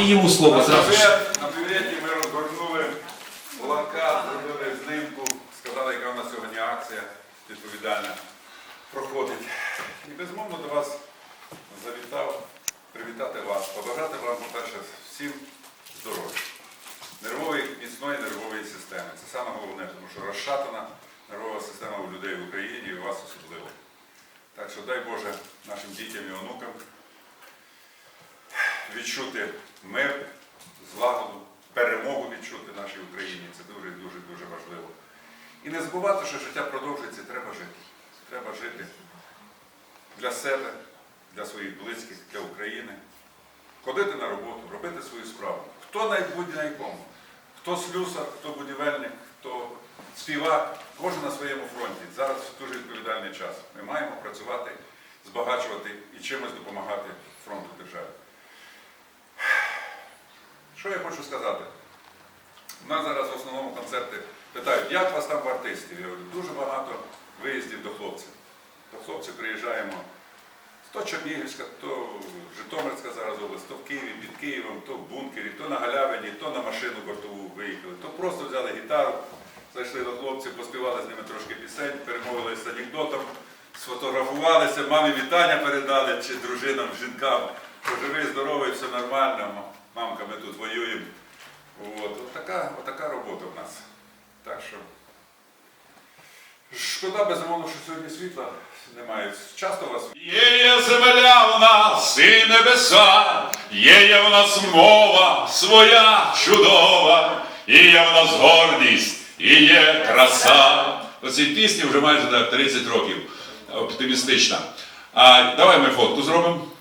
І йому слово зразу. ж. на привіті ми розгорнули плакат, зробили знимку, сказали, яка у нас сьогодні акція відповідальна проходить. І безмовно до вас завітав привітати вас, побажати вам, по-перше, всім здоров'я, нервової, міцної нервової системи. Це саме головне, тому що розшатана нервова система у людей в Україні і у вас особливо. Так що дай Боже нашим дітям і онукам відчути мир, злагоду, перемогу відчути нашій Україні. Це дуже дуже важливо. І не забувати, що життя продовжується, треба жити. Треба жити для себе, для своїх близьких, для України. Ходити на роботу, робити свою справу. Хто на будь на якому, хто слюсар, хто будівельник, хто співак, кожен на своєму фронті. Зараз дуже відповідальний час. Ми маємо працювати, збагачувати і чимось допомагати фронту держави. Що я хочу сказати? У нас зараз в основному концерти питають, як вас там в артистів? Я говорю, дуже багато виїздів до хлопців. До хлопців приїжджаємо то Чернігівська, то Житомирська зараз область, то в Києві, під Києвом, то в бункері, то на галявині, то на машину бортову виїхали, то просто взяли гітару, зайшли до хлопців, поспівали з ними трошки пісень, перемовилися з анекдотом, сфотографувалися, мамі вітання передали чи дружинам, жінкам. що Живий, здоровий, все нормально, мамка, ми тут воюємо. От, от така, от така робота в нас. Так що. Шкода, безумовно, що сьогодні світла немає. Часто у вас Є є земля в нас і небеса, є є в нас мова своя чудова, і є в нас гордість, і є краса. По цій пісні вже майже так, 30 років оптимістична. А давай ми фотку зробимо.